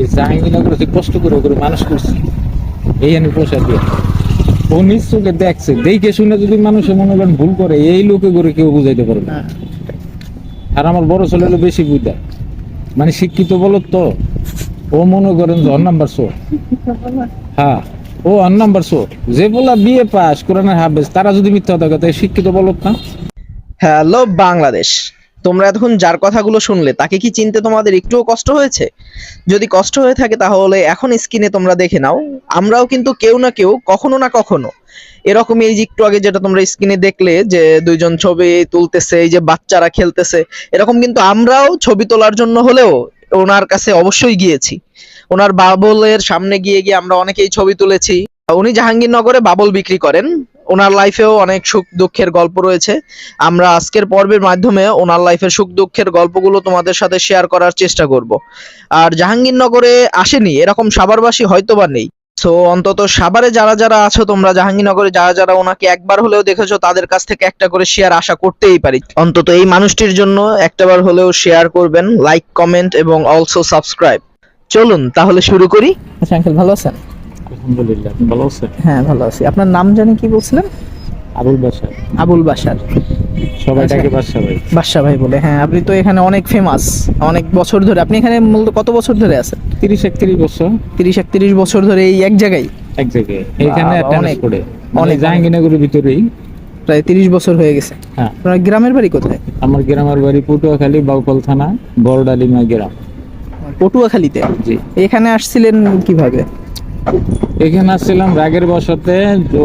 এই জাহাঙ্গীরনগর যে কষ্ট করে করে মানুষ করছে এই আমি পোষা দিয়ে। ও নিশ্চয়ই দেখছে দেখে শুনে যদি মানুষে মনে করেন ভুল করে এই লোকে করে কেউ বুঝাইতে পারবে না। হ্যাঁ। আর আমার বড় ছেলে হলো বেশি বুঝা মানে শিক্ষিত বলো তো ও মনে করেন যে নাম্বার শো হ্যাঁ ও অন নাম্বার শো যে বলা বিয়ে পাস কোরআনের হাফেজ তারা যদি মিথ্যা কথা তাই শিক্ষিত বলত না? হ্যালো বাংলাদেশ। তোমরা এতক্ষণ যার কথাগুলো শুনলে, তাকে কি চিনতে তোমাদের একটুও কষ্ট হয়েছে? যদি কষ্ট হয়ে থাকে তাহলে এখন স্ক্রিনে তোমরা দেখে নাও। আমরাও কিন্তু কেউ না কেউ, কখনো না কখনো। এরকমই এই যে একটু আগে যেটা তোমরা স্ক্রিনে দেখলে যে দুইজন ছবি তুলতেছে, এই যে বাচ্চারা খেলতেছে, এরকম কিন্তু আমরাও ছবি তোলার জন্য হলেও ওনার কাছে অবশ্যই গিয়েছি। ওনার বাবলের সামনে গিয়ে গিয়ে আমরা অনেকেই ছবি তুলেছি। উনি জাহাঙ্গীরনগরে বাবল বিক্রি করেন। ওনার লাইফেও অনেক সুখ দুঃখের গল্প রয়েছে। আমরা আজকের পর্বের মাধ্যমে ওনার লাইফের সুখ দুঃখের গল্পগুলো তোমাদের সাথে শেয়ার করার চেষ্টা করব। আর জাহাঙ্গীরনগরে আসেনি, এরকম সাভারবাসী হয়তো বা নেই। সো অন্তত সাভারে যারা যারা আছো, তোমরা জাহাঙ্গীরনগরে যারা যারা ওনাকে একবার হলেও দেখেছ, তাদের কাছ থেকে একটা করে শেয়ার আশা করতেই পারি। অন্তত এই মানুষটির জন্য একটাবার হলেও শেয়ার করবেন লাইক কমেন্ট এবং অলসো সাবস্ক্রাইব চলুন, তাহলে শুরু করি। আচ্ছা আঙ্কেল ভালো আছেন? আলহামদুলিল্লাহ ভালো আছে হ্যাঁ ভালো আছি। আপনার নাম জানি কি বলছিলেন? আবুল বাসা আবুল বাসার সবাই আচ্ছা। তাকে বাসা ভাই। বাদশা ভাই বলে হ্যাঁ আপনি তো এখানে অনেক ফেমাস অনেক বছর ধরে। আপনি এখানে মূলত কত বছর ধরে আছেন? তিরিশ একত্রিশ বছর। তিরিশ একত্রিশ বছর ধরে এই এক জায়গায়? এক জায়গায়। অ্যাটেন্ডেন্স অনেক, করে অনেক, অনেক। জাহাঙ্গীরনগরের ভিতরেই। প্রায় তিরিশ বছর হয়ে গেছে। হ্যাঁ। আপনার গ্রামের বাড়ি কোথায়? আমার গ্রামের বাড়ি পটুয়াখালী বাউপাল থানা বড়ডালিমা গ্রাম। পটুয়াখালীতে? জি। এখানে আসছিলেন কীভাবে? এখানে আসছিলাম রাগের বসাতে তো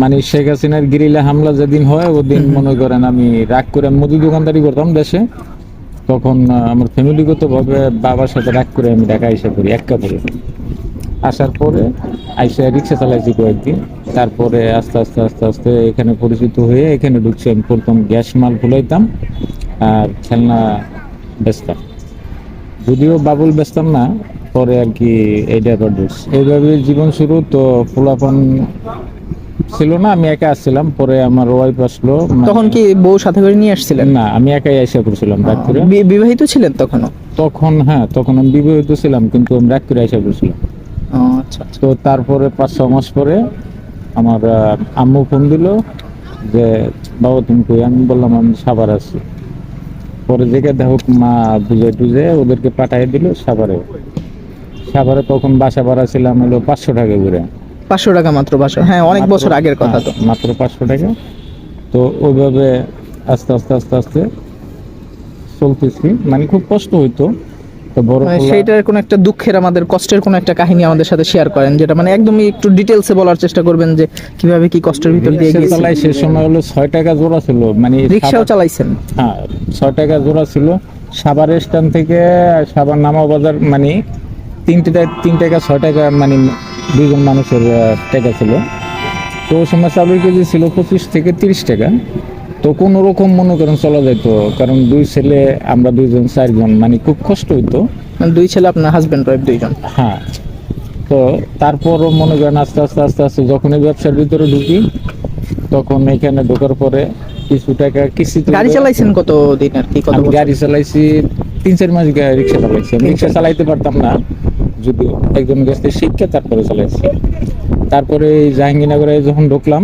মানে শেখ হাসিনার গিরিলে হামলা যেদিন হয় ওদিন মনে করেন আমি রাগ করে মুদি দোকানদারি করতাম দেশে। তখন আমার ফ্যামিলিগত ভাবে বাবার সাথে রাগ করে আমি ঢাকা এসে পড়ি এক কাপড়ে। আসার পরে আইসা রিক্সা চালাইছি কয়েকদিন। তারপরে আস্তে আস্তে আস্তে আস্তে এখানে পরিচিত হয়ে এখানে ঢুকছি আমি প্রথম গ্যাস মাল ফুলাইতাম আর খেলনা বেচতাম। যদিও বাবুল বেচতাম না পরে আর কি এইটা ঢুকছি এইভাবে জীবন শুরু তো ফুলাপান ছিল না আমি একা আসছিলাম পরে আমার ওয়াইফ আসলো মানে- তখন কি বউ সাথে করে নিয়ে আসছিলেন? না আমি একাই এসে পড়ছিলাম রাগ করে বিবাহিত ছিলেন তখন তখন হ্যাঁ তখন আমি বিবাহিত ছিলাম কিন্তু আমি রাগ করে এসে পড়ছিলাম। আচ্ছা তো তারপরে পাঁচ ছ মাস পরে আমার আম্মু ফোন দিল যে বাবা তুমি কই? আমি বললাম আমি সাবার আছি। পরে যেকে দেখো মা বুঝে টুঝে ওদেরকে পাঠিয়ে দিল সাভারে। সাভারে তখন বাসা ভাড়া ছিলাম হলো পাঁচশো টাকা করে। পাঁচশো টাকা মাত্র বাসা। হ্যাঁ অনেক বছর আগের কথা তো। হ্যাঁ, মাত্র পাঁচশো টাকা। তো ওইভাবে আস্তে আস্তে আস্তে আস্তে চলতেছি। মানে খুব কষ্ট হইতো। তো বড় মানে সেইটার কোনো একটা দুঃখের আমাদের কষ্টের কোনো একটা কাহিনী আমাদের সাথে শেয়ার করেন যেটা মানে একদমই একটু ডিটেলসে বলার চেষ্টা করবেন যে কীভাবে কি কষ্টের ভিতর দিয়ে চালাই সে সময় হলো ছয় টাকা জোড়া ছিল। মানে রিক্সাও চালাইছেন? হ্যাঁ ছয় টাকা জোড়া ছিল। সাভার স্ট্যান্ড থেকে সাভার নামা বাজার মানে তিনটে তিন টাকা ছয় টাকা মানে দুজন মানুষের টাকা ছিল। তো সময় চালের কেজি ছিল পঁচিশ থেকে তিরিশ টাকা। তো কোনো রকম মনে করেন চলা যেত কারণ দুই ছেলে আমরা দুইজন চারজন মানে খুব কষ্ট হইতো। মানে দুই ছেলে আপনার হাজবেন্ড ওয়াইফ দুইজন। হ্যাঁ। তো তারপরও মনে করেন আস্তে আস্তে আস্তে আস্তে যখন এই ব্যবসার ভিতরে ঢুকি তখন এখানে ঢোকার পরে কিছু টাকা কিস্তিতে গাড়ি চালাইছেন কত দিন আর কি? কত গাড়ি চালাইছি তিন চার মাস রিক্সা চালাইছি। রিক্সা চালাইতে পারতাম না। যদিও একজন কাছ থেকে শিক্ষা তারপরে চালাইছি তারপরে এই জাহাঙ্গীরনগরে যখন ঢুকলাম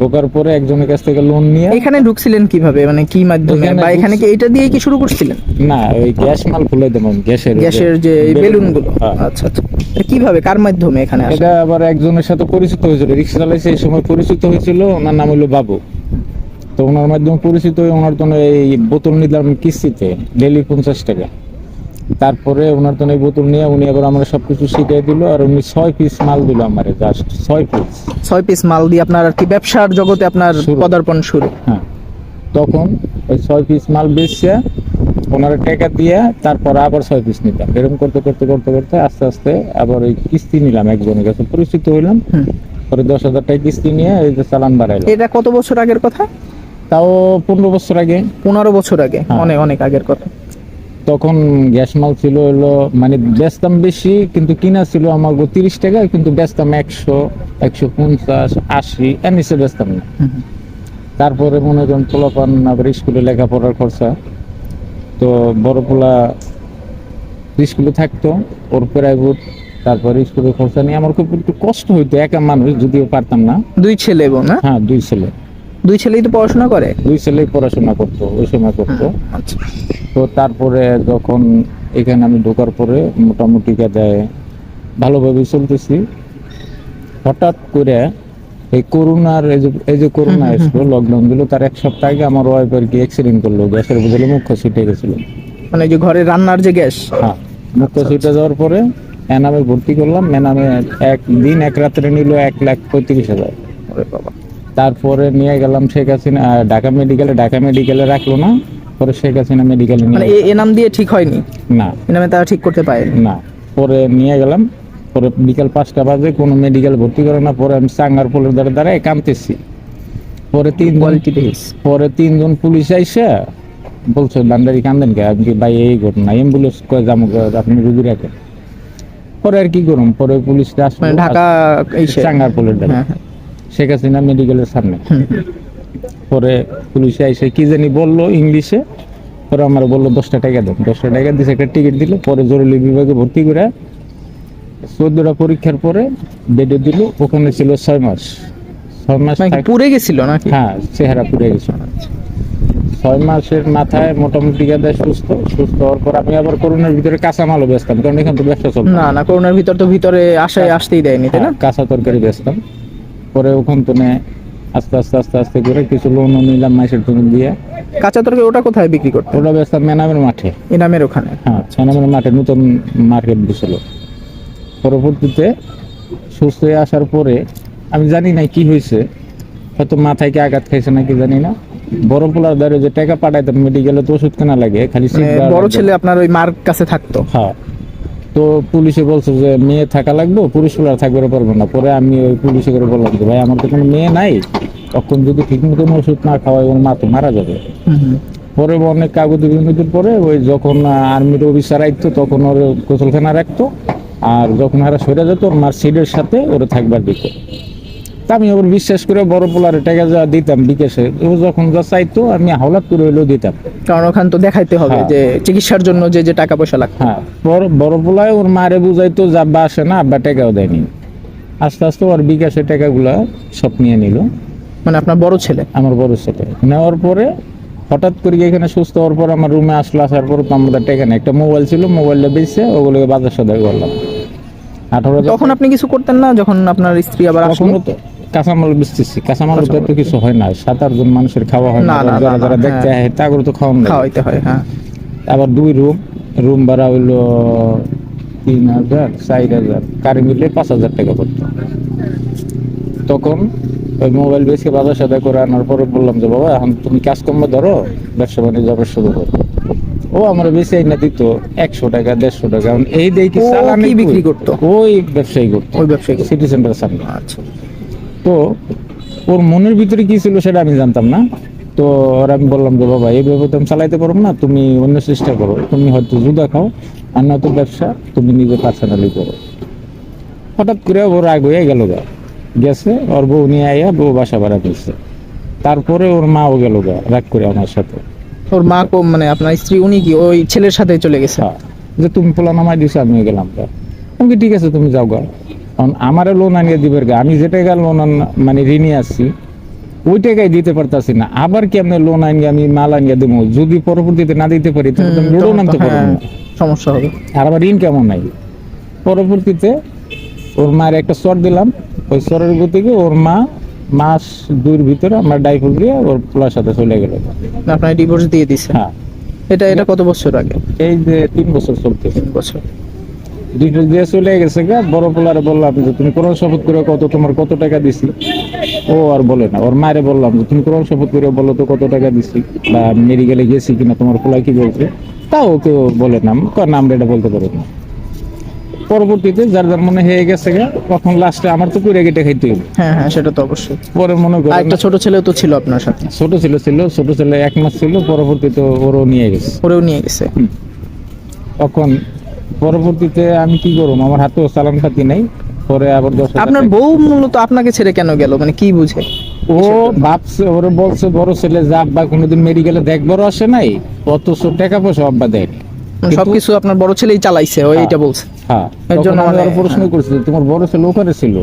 ঢোকার পরে একজনের কাছ থেকে লোন নিয়ে এখানে ঢুকছিলেন কীভাবে? মানে কি মাধ্যমে? বা এখানে কি এটা দিয়ে কি শুরু করছিলেন? না ওই গ্যাস মাল খুলে দেবো গ্যাসের গ্যাসের যে বেলুন। গুলো হ্যাঁ। আচ্ছা আচ্ছা। কীভাবে কার মাধ্যমে এখানে এটা আবার একজনের সাথে পরিচিত হয়েছিল রিক্সা চালাইছে এই সময় পরিচিত হয়েছিল ওনার নাম হলো বাবু। তো ওনার মাধ্যমে পরিচিত হয়ে ওনার জন্য এই বোতল নিলাম কিস্তিতে ডেলি পঞ্চাশ টাকা। তারপরে ওনার জন্য এই বোতল নিয়ে উনি আবার আমরা সবকিছু শিখিয়ে দিল আর উনি ছয় পিস মাল দিল আমারে জাস্ট ছয় পিস ছয় পিস মাল দিয়ে আপনার আর কি ব্যবসার জগতে আপনার। পদার্পণ শুরু। হ্যাঁ। তখন ওই ছয় পিস মাল বেচছে ওনারা টাকা দিয়ে তারপর আবার ছয় পিস নিতাম এরকম করতে করতে করতে করতে আস্তে আস্তে আবার ওই কিস্তি নিলাম একজনের কাছে। পরিচিত হইলাম। পরে দশ হাজার টাকা কিস্তি নিয়ে এই যে চালান বাড়াইলো। এটা কত বছর আগের কথা? তাও পনেরো বছর আগে। পনেরো বছর আগে। হ্যাঁ। অনেক অনেক আগের কথা। তখন গ্যাস মাল ছিল হলো মানে বেচতাম বেশি কিন্তু কিনা ছিল আমার তিরিশ টাকা কিন্তু বেচতাম একশো একশো পঞ্চাশ আশি এর নিচে বেচতাম না। তারপরে মনে করেন পোলাপান আবার স্কুলে লেখাপড়ার খরচা। তো বড় পোলা স্কুলে থাকতো ওর প্রাইভেট তারপরে স্কুলের খরচা নিয়ে আমার খুব একটু কষ্ট হইতো একা মানুষ যদিও পারতাম না। দুই ছেলে বোন হ্যাঁ? হ্যাঁ দুই ছেলে। দুই ছেলেই তো পড়াশোনা করে? দুই ছেলেই পড়াশোনা করতো ওই সময় করতো। আচ্ছা। তো তারপরে যখন এখানে আমি ঢোকার পরে মোটামুটি কাদায় ভালোভাবে চলতেছি। হঠাৎ করে এই করোনার এই যে এই যে করোনা আসলো লকডাউন দিল তার এক সপ্তাহ আগে আমার ওয়াইফ আর কি অ্যাক্সিডেন্ট করল গ্যাসের বদলে মুখ্য ছিটে গেছিল। মানে যে ঘরে রান্নার যে গ্যাস? হ্যাঁ মুখ্য ছিটে যাওয়ার পরে এনামে ভর্তি করলাম এনামে এক দিন এক রাত্রে নিল এক লাখ পঁয়ত্রিশ হাজার। বাবা। তারপরে নিয়ে গেলাম শেখ হাসিনা ঢাকা মেডিকেলে ঢাকা মেডিকেলে রাখল না পরে শেখ হাসিনা মেডিকেলে মানে নিয়ে এ- এ নাম দিয়ে ঠিক হয়নি? না। এ নামে তারা ঠিক করতে পারেনি? না। পরে নিয়ে গেলাম পরে বিকাল পাঁচটা বাজে কোনো মেডিকেল ভর্তি করে না পরে আমি সাঙ্গার পোলের দ্বারা দাঁড়ায় কাঁদতেছি। পরে তিন পরে তিনজন পুলিশ আইসে বলছে বান্দারি কান্দেন কে? কি ভাই এই ঘটনা। অ্যাম্বুলেন্স কয়ে যাব আপনি রুগী রাখেন। পরে আর কি করুন পরে আসলো মানে ঢাকা সাঙ্গার পোলের দ্বারা শেখ হাসিনা মেডিকেলের সামনে। পরে পুলিশে এসে কি জানি বলল ইংলিশে পরে আমার বলল দশটা টাকা দেন। দশটা টাকা দিয়েছে একটা টিকিট দিল পরে জরুরি বিভাগে ভর্তি করে চোদ্দটা পরীক্ষার পরে বেডে দিল। ওখানে ছিল ছয় মাস। ছয় মাস মানে পুড়ে গেছিল নাকি? হ্যাঁ চেহারা পুড়ে গেছে ছয় মাসের মাথায় মোটামুটি গাদা সুস্থ। সুস্থ হওয়ার পর আমি আবার করোনার ভিতরে কাঁচা মালও বেচতাম কারণ এখান তো ব্যবসা চলতো না। না করোনার ভিতর তো ভিতরে আসায় আসতেই দেয়নি তাই না? হ্যাঁ, কাঁচা তরকারি বেচতাম। পরে ওখান তো আস্তে আস্তে আস্তে আস্তে করে কিছু লোনও নিলাম মাসের তুমি দিয়ে। কাঁচা তরকারি ওটা কোথায় বিক্রি করতো? ওটা বেচতাম মেনামের মাঠে। এনামের ওখানে? হ্যাঁ মেনামের মাঠে নতুন মার্কেট দিছিল। পরবর্তীতে সুস্থ হয়ে আসার পরে আমি জানি না কি হয়েছে হয়তো মাথায় কি আঘাত খাইছে নাকি জানি না। বড় পোলার দ্বারা যে টাকা পাঠাইতাম মেডিকেলে তো ওষুধ কেনা লাগে খালি মানে বড় ছেলে আপনার ওই মার কাছে থাকতো? হ্যাঁ। তো পুলিশে বলছে যে মেয়ে থাকা লাগবে পুলিশ পোলার থাকবে পারব না। পরে আমি ওই পুলিশে করে বললাম যে ভাই আমার তো কোনো মেয়ে নাই। তখন যদি ঠিক মতো ওষুধ না খাওয়াই ওর মা তো মারা যাবে। পরে অনেক কাগজ বিনোদের পরে ওই যখন আর্মির অফিসার আইতো তখন ওর কোচলখানা রাখতো। আর যখন হারা সরে যেত ওর মার সিডের সাথে ওরা থাকবার দিত। তা আমি ওর বিশ্বাস করে বড় পোলারে টাকা যা দিতাম বিকাশে ও যখন যা চাইতো আমি হাওলাত করে হইলেও দিতাম। কারণ ওখান তো দেখাইতে হবে হ্যাঁ। যে চিকিৎসার জন্য যে যে টাকা পয়সা লাগবে হ্যাঁ বড় বড় পোলায় ওর মারে বুঝাইতো যে আব্বা আসে না আব্বা টাকাও দেয়নি। আস্তে আস্তে ওর বিকাশের টাকাগুলো সব নিয়ে নিল। মানে আপনার বড় ছেলে? আমার বড় ছেলে। নেওয়ার পরে হঠাৎ করে এখানে সুস্থ হওয়ার পর আমার রুমে আসলো আসার পর তো আমাদের টাকা নেই। একটা মোবাইল ছিল মোবাইলটা বেচে ওগুলোকে বাজার সদাই করলাম। আঠারো তখন আপনি কিছু করতেন না? যখন আপনার স্ত্রী আবার আসলো? তো। কাঁচামাল বেচতেছি। কাঁচামাল তো কিছু হয় না। সাত আট জন মানুষের খাওয়া হয় না। যারা যারা দেখতে হ্যাঁ। হয় তাগুলো তো খাওয়ানো খাওয়াইতে হয় হ্যাঁ। আবার দুই রুম। রুম ভাড়া হইল তিন হাজার চার হাজার। কারি মিলে পাঁচ হাজার টাকা পড়তো। তখন ওই মোবাইল বেশি বাজার সাদা করে আনার পরে বললাম যে বাবা এখন তুমি কাজ কাজকর্ম ধরো ব্যবসা বাণিজ্য আবার শুরু করো। ও আমার বেশি আইনা দিত একশো টাকা দেড়শো টাকা। এই কি কই? বিক্রি করতো? ওই ব্যবসায়ী করতো। ওই ব্যবসায়ী সিটি সেন্টার সামনে। আচ্ছা। তো ওর মনের ভিতরে কি ছিল সেটা আমি জানতাম না। তো ওর আমি বললাম যে বাবা এইভাবে তো আমি চালাইতে পারব না তুমি অন্য চেষ্টা করো। তুমি হয়তো জুদা খাও আর নয়তো ব্যবসা তুমি নিজে পার্সোনালি করো। হঠাৎ করে ওর আগ হয়ে গেল গা। গেছে ওর বউ নিয়ে আইয়া বউ বাসা ভাড়া পেয়েছে তারপরে ওর মাও গেল গা রাগ করে আমার সাথে। ওর মা কো মানে আপনার স্ত্রী উনি কি ওই ছেলের সাথে চলে গেছে? হ্যাঁ, যে তুমি পোলা নামাই দিছো আমি গেলাম গা। আমি ঠিক আছে তুমি যাও গা। আমারে লোন আনিয়ে দিবে গা আমি যে টাকা লোন মানে ঋণে আসছি ওই টাকাই দিতে পারতাছি না। আবার কি আপনি লোন আনিয়ে আমি মাল আনিয়ে দেবো? যদি পরবর্তীতে না দিতে পারি তাহলে তো আমি লোনও আনতে পারব হ্যাঁ, না সমস্যা হবে। আর আবার ঋণ কেমন নাই? পরবর্তীতে ওর মায়ের একটা চর দিলাম। ওই চরের গতিকে ওর মা মাস দুইয়ের ভিতরে আমার ডাইফুল দিয়ে ওর পোলার সাথে চলে গেল। আপনার ডিভোর্স দিয়ে দিছে। হ্যাঁ। এটা এটা কত বছর আগে? এই যে তিন বছর চলতেছে। তিন বছর। ডিটেল দিয়ে চলে গেছে গা। বড় পোলারে বললাম যে তুমি কোরআন শপথ করে কত? তোমার কত টাকা দিছি? ও আর বলে না ওর মায়ের বললাম যে তুমি কোরআন শপথ করে বলো তো কত টাকা দিছি? বা মেডিকেলে গেছি কিনা? তোমার পোলা কি বলছে? তাও কেউ বলে না কয় না আমরা এটা বলতে পারি না। পরবর্তীতে যার যার মনে হয়ে গেছে গা তখন লাস্টে আমার তো পুরে গেটে খাইতে হইল। হ্যাঁ হ্যাঁ সেটা তো অবশ্যই। পরে মনে করেন একটা ছোট ছেলেও তো ছিল আপনার সাথে। ছোট ছিল ছিল ছোট ছেলে এক মাস ছিল পরবর্তীতে ওরও নিয়ে গেছে। ওরেও নিয়ে গেছে। তখন পরবর্তীতে আমি কি করব? আমার হাতেও চালান খাতি নাই পরে আবার দশ আপনার বউ মূলত আপনাকে ছেড়ে কেন গেল? মানে কি বুঝে? ও ভাবছে ওরে বলছে বড় ছেলে যা আব্বা কোনোদিন মেডিকেলে দেখবারও আসে নাই অথচ টাকা পয়সা আব্বা দেয়নি কিন্তু- সবকিছু আপনার বড় ছেলেই চালাইছে ও এইটা বলছে। হ্যাঁ এর জন্য আমি মানে- প্রশ্ন করছে তোমার বড় ছেলে ওখানে ছিল?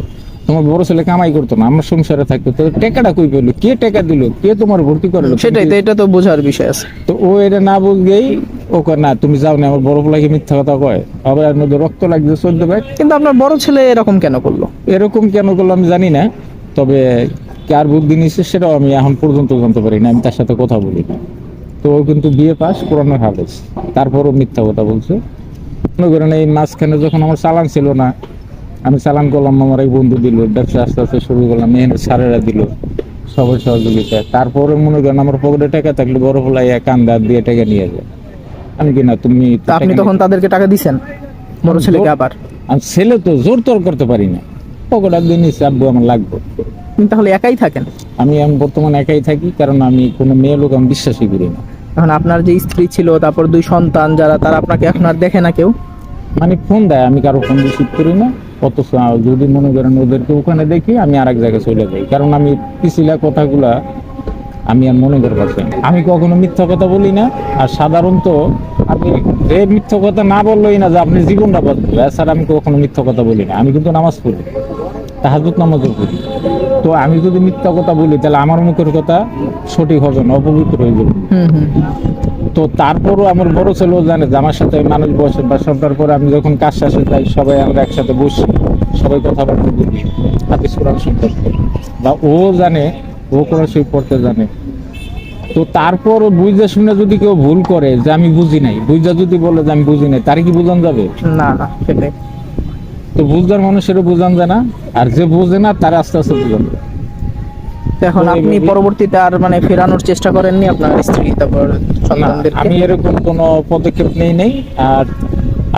তোমার বড় ছেলে কামাই করতো না আমার সংসারে থাকতো তো টাকাটা কই পেল? কে টাকা দিল? কে তোমার ভর্তি করে সেটাই তো এটা তো বোঝার বিষয় আছে। তো ও এটা না বুঝলেই ও কয় না তুমি যাও না আমার বড় পোলাকে মিথ্যা কথা কয়। আবার এর মধ্যে রক্ত লাগছে চোদ্দ ব্যাগ। কিন্তু আপনার বড় ছেলে এরকম কেন করল? এরকম কেন করল আমি জানি না তবে কার বুদ্ধি নিচ্ছে সেটাও আমি এখন পর্যন্ত জানতে পারি না আমি তার সাথে কথা বলি না। তো ও কিন্তু বিয়ে পাস কোরআনের হাফেজ তারপরও মিথ্যা কথা বলছে। মনে করেন এই মাঝখানে যখন আমার চালান ছিল না আমি চালান করলাম আমার এক বন্ধু দিল ব্যবসা আস্তে আস্তে শুরু করলাম মেহনত সারেরা দিল সবার সহযোগিতা তারপরে মনে করেন আমার পকেটে টাকা থাকলে বড় ফলাই কান্দা দিয়ে টাকা নিয়ে যায় আমি কি না তুমি আপনি তখন তাদেরকে টাকা দিছেন? বড় ছেলেকে আবার? আমি ছেলে তো জোর তোর করতে পারি না। পকেটার দিয়ে নিচ্ছে আব্বু আমার লাগবে। তাহলে একাই থাকেন? আমি আমি বর্তমানে একাই থাকি কারণ আমি কোনো মেয়ে লোক আমি বিশ্বাসই করি না। এখন আপনার যে স্ত্রী ছিল তারপর দুই সন্তান যারা তারা আপনাকে এখন আর দেখে না কেউ? মানে ফোন দেয় আমি কারও ফোন রিসিভ করি না। অথচ যদি মনে করেন ওদেরকে ওখানে দেখি আমি আর এক জায়গায় চলে যাই। কারণ আমি পিছিলা কথাগুলা আমি আর মনে করে পারছি আমি কখনো মিথ্যা কথা বলি না, আর সাধারণত আমি যে মিথ্যা কথা না বললোই না যে আপনি জীবনটা বদলাবে এছাড়া আমি কখনো মিথ্যা কথা বলি না। আমি কিন্তু নামাজ পড়ি তাহাজুত নামাজও পড়ি। তো আমি যদি মিথ্যা কথা বলি, তাহলে আমার মুখের কথা সঠিক হবে না, অপবিত্র হয়ে যাবে। তো তারপরও আমার বড় ছেলেও জানে যে আমার সাথে মানুষ বসে বা সন্ধ্যার পরে আমি যখন কাজ শেষে যাই সবাই আমরা একসাথে বসি সবাই কথাবার্তা বলি হাতে কোরআন সম্পর্ক। বা ও জানে ও কোরআন শরীফ পড়তে জানে। তো তারপর বুঝতে শুনে যদি কেউ ভুল করে যে আমি বুঝি নাই বুঝা যদি বলে যে আমি বুঝি নাই তার কি বুঝান যাবে? না না সেটাই। তো বুঝদার মানুষেরও বুঝান যায় না আর যে বুঝে না তার আস্তে আস্তে বুঝান এখন আপনি পরবর্তীতে আর মানে ফেরানোর চেষ্টা করেননি আপনার স্ত্রী তারপর আমি এরকম কোনো পদক্ষেপ নেই নেই আর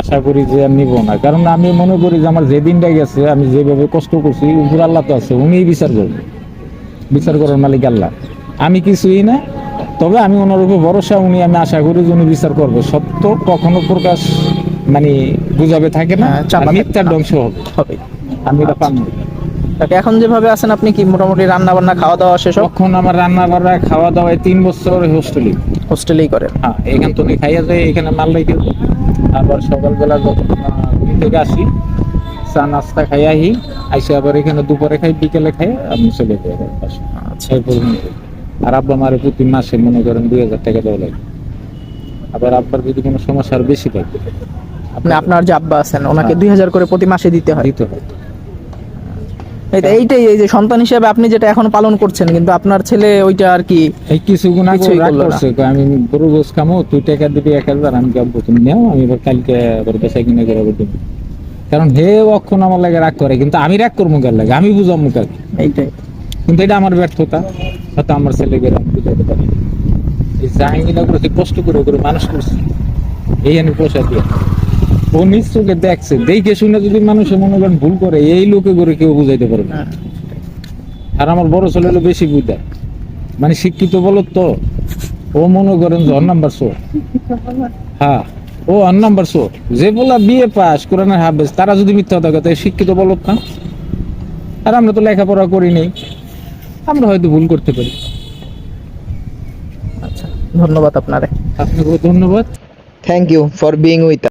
আশা করি যে আর নিব না। কারণ আমি মনে করি যে আমার যে দিনটা গেছে আমি যেভাবে কষ্ট করছি উপর আল্লাহ তো আছে উনিই বিচার করবে। বিচার করার মালিক আল্লাহ। আমি কিছুই না তবে আমি ওনার উপর ভরসা উনি আমি আশা করি যে উনি বিচার করবে। সত্য কখনো প্রকাশ মানে বুঝাবে থাকে না হ্যাঁ, মিথ্যার ধ্বংস হবে। আমি এটা পান তাকে এখন যেভাবে আছেন আপনি কি মোটামুটি রান্না বান্না খাওয়া দাওয়া সেসব তখন আমার রান্না বান্না খাওয়া দাওয়ায় তিন বছর হোস্টেলে হোস্টেলেই করেন? হ্যাঁ এখান থেকে খাইয়া যায় এখানে মাল রেখে দেবো। আবার সকালবেলা যখন থেকে আসি চা নাস্তা খাই আহি আইসে আবার এখানে দুপুরে খাই বিকেলে খাই আমি চলে যাই আচ্ছা। আর আব্বা মারে প্রতি মাসে মনে করেন দুই হাজার টাকা দেওয়া লাগে। আবার আব্বার যদি কোনো সমস্যা আর বেশি থাকে আপনি আপনার যে আব্বা আছেন ওনাকে হ্যাঁ। দুই হাজার করে প্রতি মাসে দিতে হয়? দিতে হয়। তো এইটাই এই যে সন্তান হিসেবে আপনি যেটা এখন পালন করছেন কিন্তু আপনার ছেলে ওইটা আর কি এই রাগ করল না। করছে আমি গরু গোস খামো তুই টাকা দিবি এক হাজার আমি কাবো তুমি নেও আমি এবার কালকে আবার বেচা কিনে করে আবার কারণ হে অক্ষণ আমার লাগে রাগ করে কিন্তু আমি রাগ করব কার লাগে? আমি বুঝাম মুখার এইটাই। কিন্তু এটা আমার ব্যর্থতা হয়তো আমার ছেলেকে আমি বুঝাতে পারি। এই জাহাঙ্গীরা করে কষ্ট করে করে মানুষ করছে এই আমি পয়সা দিয়ে চোখে দেখছে দেখে শুনে যদি মানুষে মনে করেন ভুল করে এই লোকে করে কেউ বুঝাইতে পারবে না। হ্যাঁ। আর আমার বড় ছেলে হলো বেশি বুঝায় মানে শিক্ষিত বলো তো। ও মনে করেন যে নাম্বার শো হ্যাঁ ও অন নাম্বার শো যে বলা বিয়ে পাস কোরআনের হাফেজ তারা যদি মিথ্যা কথা কথা শিক্ষিত বলো না? আর আমরা তো লেখাপড়া করি নেই। আমরা হয়তো ভুল করতে পারি। আচ্ছা ধন্যবাদ আপনারে। আপনাকে ধন্যবাদ। Thank you for being with